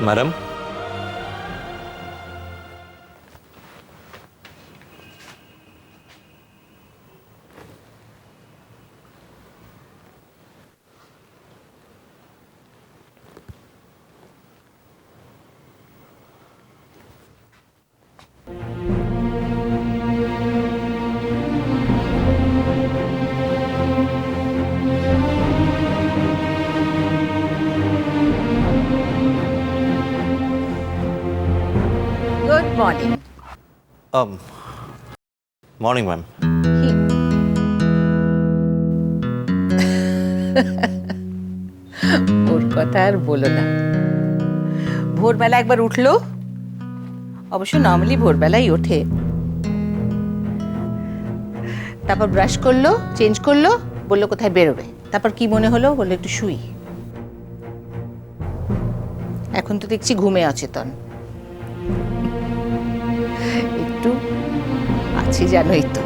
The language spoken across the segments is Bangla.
ম্যাডাম মর্নিং ম্যাম ওর কথা আর বলো না। ভোরবেলা একবার উঠল? অবশ্য নর্মালি ভোরবেলাই ওঠে। তারপর ব্রাশ করল চেঞ্জ করল, বলল কোথায় বেরোবে। তারপর কি মনে হলো? বলল একটু শুই। এখন তো দেখছি ঘুমে অচেতন আছি জানোই তো।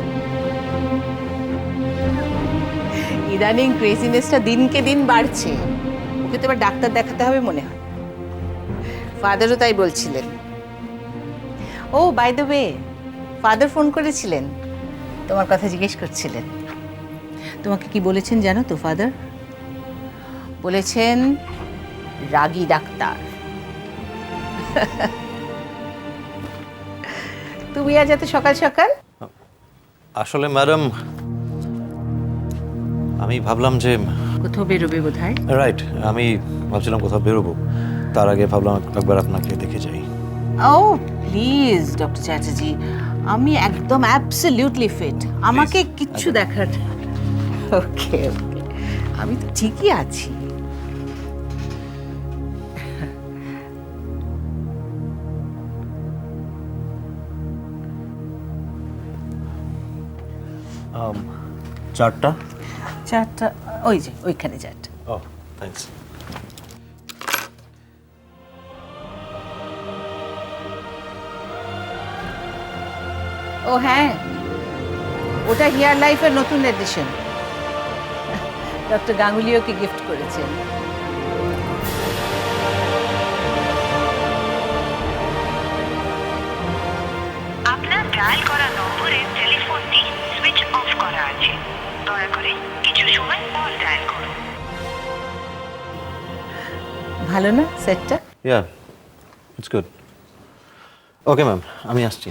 ইদানিং ক্রেজিনেসটা দিনকে দিন বাড়ছে। ওকে তো এবার ডাক্তার দেখাতে হবে মনে হয়। ফাদারও তাই বলছিলেন। ও by the way father phone করেছিলেন? তোমার কথা জিজ্ঞেস করছিলেন। তোমাকে কি বলেছেন জানো তো, ফাদার? বলেছেন, রাগী ডাক্তার। তুমি আজ এত সকাল সকাল আসলে ম্যাডাম আমি ভাবলাম যে কোথাও বেরোবে বোধ হয় রাইট আমি ভাবছিলাম কোথাও বেরোবো। তার আগে ভাবলাম একবার আপনাকে দেখে যাই। ও প্লিজ ডক্টর চ্যাটার্জি আমি একদম অ্যাবসলিউটলি ফিট আমাকে কিচ্ছু দেখার ওকে ওকে। আমি তো ঠিকই আছি। চারটা? চারটা ওই যে ওইখানে চারটা। ও থ্যাঙ্কস ও হ্যাঁ। ওটা হিয়ার লাইফের নতুন এডিশন ডক্টর গাঙ্গুলিওকে গিফট করেছেন আপনার ডায়াল করা দয়া করে কিছু সময় পর ডায়াল করুন ভালো না সেটটা? Yeah it's good okay ma'am আমি আসছি।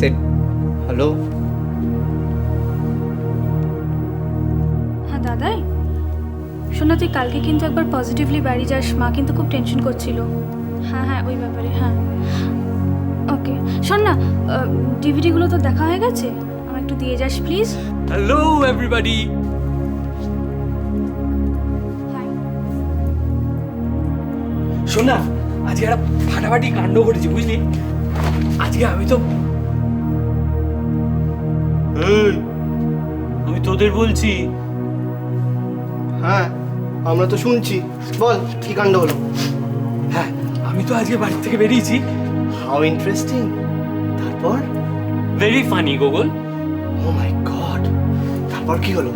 Said, hello. হ্যাঁ দাদাই। শোনা তুই কালকে কিন্তু একবার পজিটিভলি বাড়ি যাস। মা কিন্তু খুব টেনশন করছিল। হ্যাঁ হ্যাঁ ওই ব্যাপারে হ্যাঁ। ওকে শোন না ডিভিডিগুলো তো দেখা হয়ে গেছে আমার একটু দিয়ে যাস প্লিজ। হ্যালো এভরিবডি শোন না আজকে একটা ফাটাফাটি কাণ্ড ঘটেছে বুঝলি? আজকে আমি তো এই, আমি তোদের বলছি। হ্যাঁ আমরা তো শুনছি। বল কি কাণ্ড হলো? হ্যাঁ আমি তো আজকে বাড়ি থেকে বেরিয়েছি। হাউ ইন্টারেস্টিং তারপর? Very funny Google oh my god তারপর কি হলো?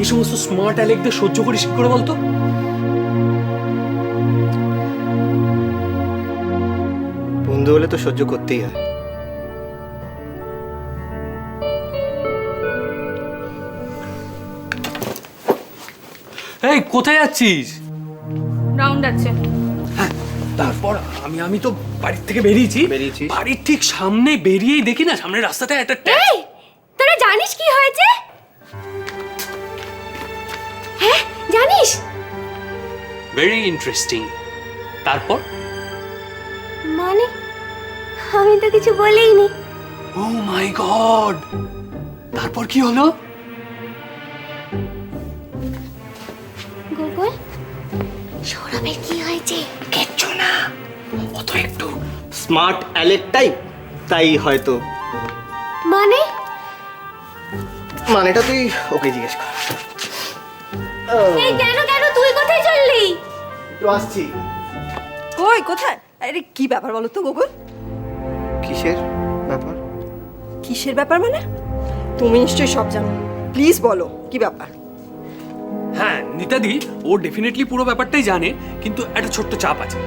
এই সমস্ত স্মার্ট অ্যালেকদের সহ্য করিস কি করে বলতো? বন্ধু হলে তো সহ্য করতেই হয়। এই কোথায় যাচ্ছিস? রাউন্ড আছে। তারপর আমি আমি তো বাড়ির থেকে বেরিয়েছি। বেরিয়েছিস? বাড়ির ঠিক সামনে বেরিয়েই দেখি না সামনে রাস্তাতে একটা এই তোরা জানিস কি হয়েছে? হ্যাঁ জানিস? ভেরি ইন্টারেস্টিং তারপর? মানে? আমি তো কিছু বলিনি। ও মাই গড তারপর কি হলো? সৌরভের কি হয়েছে। কিচ্ছু না ও তো একটু স্মার্ট অ্যালেক টাইপ তাই হয়তো। মানে? মানেটা তুই ওকে জিজ্ঞেস কর। এই কেন কেন? তুই কোথায় চললি? একটু আসছি। কই কোথায়? আরে কি ব্যাপার বলো তো গোকুল? কিসের ব্যাপার? কিসের ব্যাপার মানে? তুমি নিশ্চয়ই সব জানো। প্লিজ বলো কি ব্যাপার? নিতাদি ও ডেফিনেটলি পুরো ব্যাপারটাই জানে কিন্তু একটা ছোট্ট চাপ আছে।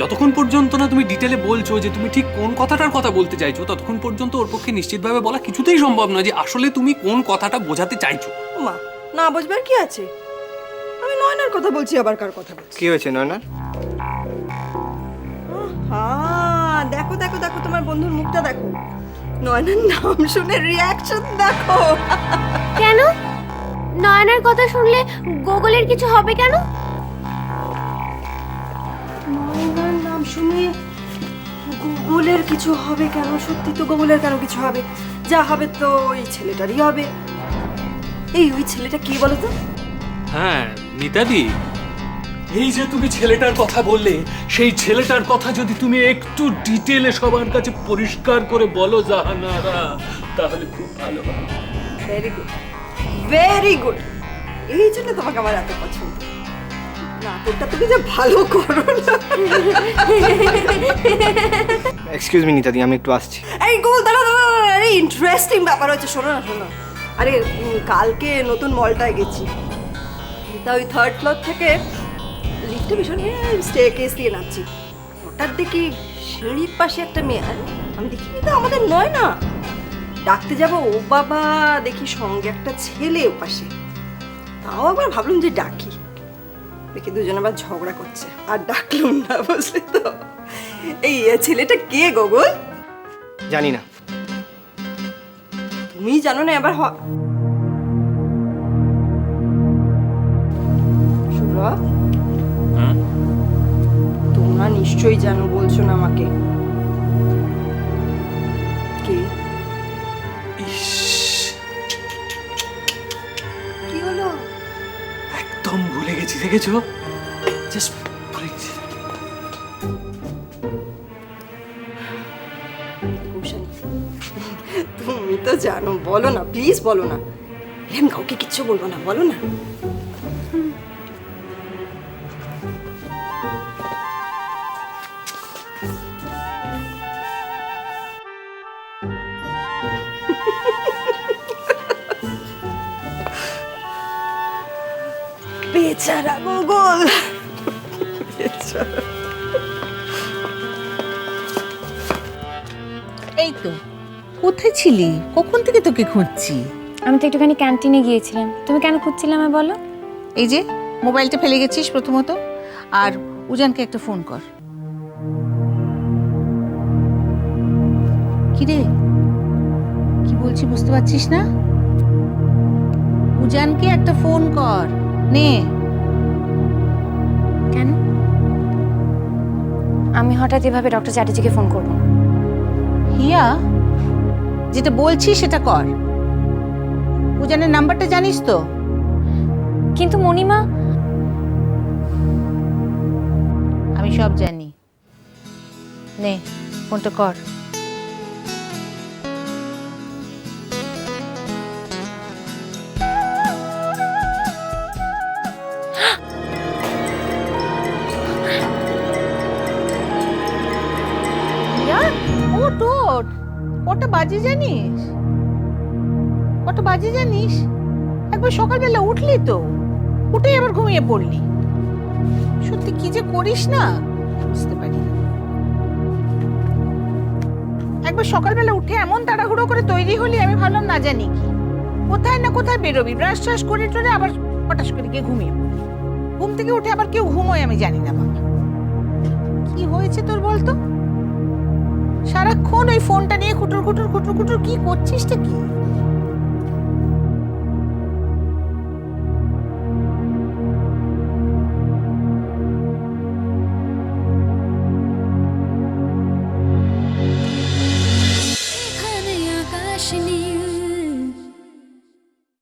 যতক্ষণ পর্যন্ত না তুমি ডিটেলে বলছো যে তুমি ঠিক কোন কথাটার কথা বলতে চাইছো ততক্ষণ পর্যন্ত ওর পক্ষে নিশ্চিতভাবে বলা কিছুতেই সম্ভব নয় যে আসলে তুমি কোন কথাটা বোঝাতে চাইছো। মা না বুঝবার কি আছে? আমি নয়নার কথা বলছি আবার কার কথা বলছি? কি হয়েছে নয়নার? হ্যাঁ দেখো দেখো দেখো তোমার বন্ধুর মুখটা দেখো। নয়নার নাম শুনে রিয়াকশন দেখো। কেন? নয়নার কথা শুনলে গুগলের কিছু হবে কেন? নয়নার নাম শুনে গুগলের কিছু হবে কেন? সত্যি তো গুগলের কেন কিছু হবে? যা হবে তো ওই ছেলেটারই হবে। এই ওই ছেলেটা কে বলো তো হ্যাঁ নিতাদি এই যে তুমি ছেলেটার কথা বললে সেই ছেলেটার কথা যদি তুমি একটু ডিটেলে সবার কাছে পরিষ্কার করে বলো জাহানারা তাহলে খুব ভালো হয়। ভেরি গুড ভেরি গুড এই জন্য তোমাকে আমার এত পছন্দ। নাটকটা তুমি যে ভালো করো এক্সকিউজ মি নিতাদি আমি একটু আসছি। এই গোল দাঁড়া আরে ইন্টারেস্টিং ব্যাপার হচ্ছে শোনো না শোনো আরে কালকে নতুন মলটায় গেছি। তা ওই থার্ড ফ্লোর থেকে লিফটে ভীষণ স্টে কেস দিয়ে নামছি। হঠাৎ দেখি সিঁড়ির পাশে একটা মেয়ে আমি দেখি তো আমাদের নয় না? ডাকতে যাব ও বাবা দেখি সঙ্গে একটা ছেলে ও পাশে। তাও আবার ভাবলাম যে ডাকি। দেখি দুজন আবার ঝগড়া করছে। আর ডাকলাম না বুঝলি তো? এই ছেলেটা কে গগল জানি না। তুমি জানো না এবার তোমরা নিশ্চয়ই জানো বলছো না আমাকে। দেখেছ? জাস্ট তুমি তো জানো, বলো না প্লিজ বলো না। এরম কাউকে কিচ্ছু বলব না, বলো না। বেচারা গোগল এই তো কোথায় ছিলি? কখন থেকে তোকে খুঁজছি? আমি তো একটুখানি ক্যান্টিনে গিয়েছিলাম। তুমি কেন খুঁজছিলে আমায় বলো? এই যে মোবাইলটা ফেলে গেছিস প্রথমত আর উজানকে একটা ফোন কর। কি রে কি বলছি বুঝতে পারছিস না? উজানকে একটা ফোন কর। নে। আমি হঠাৎ এভাবে ডক্টর চ্যাটার্জিকে ফোন করব। হিয়া যেটা বলছি সেটা কর। পূজানের নাম্বারটা জানিস তো? কিন্তু মণিমা। আমি সব জানি। নে ফোনটা কর। বাজে জানিস? কটা বাজে জানিস? একবার সকালবেলা উঠলি তো, উঠেই আবার ঘুমিয়ে পড়লি। সত্যি কি যে করিস না? বুঝতে পারি একবার সকালবেলা উঠে এমন তাড়াহুড়ো করে তৈরি হলি, আমি ভাবলাম না জানি কি। কোথায় না কোথায় বেরোবি? ব্রাশ ট্রাশ করে টরে আবার হঠাৎ করে গিয়ে ঘুমিয়ে ঘুম থেকে উঠে আবার কেউ ঘুমোয় আমি জানি না বাবা। কি হয়েছে তোর বলতো? সারাক্ষণ ওই ফোনটা নিয়ে খুটুর খুটুর খুটুর খুটুর কি করছিস কি?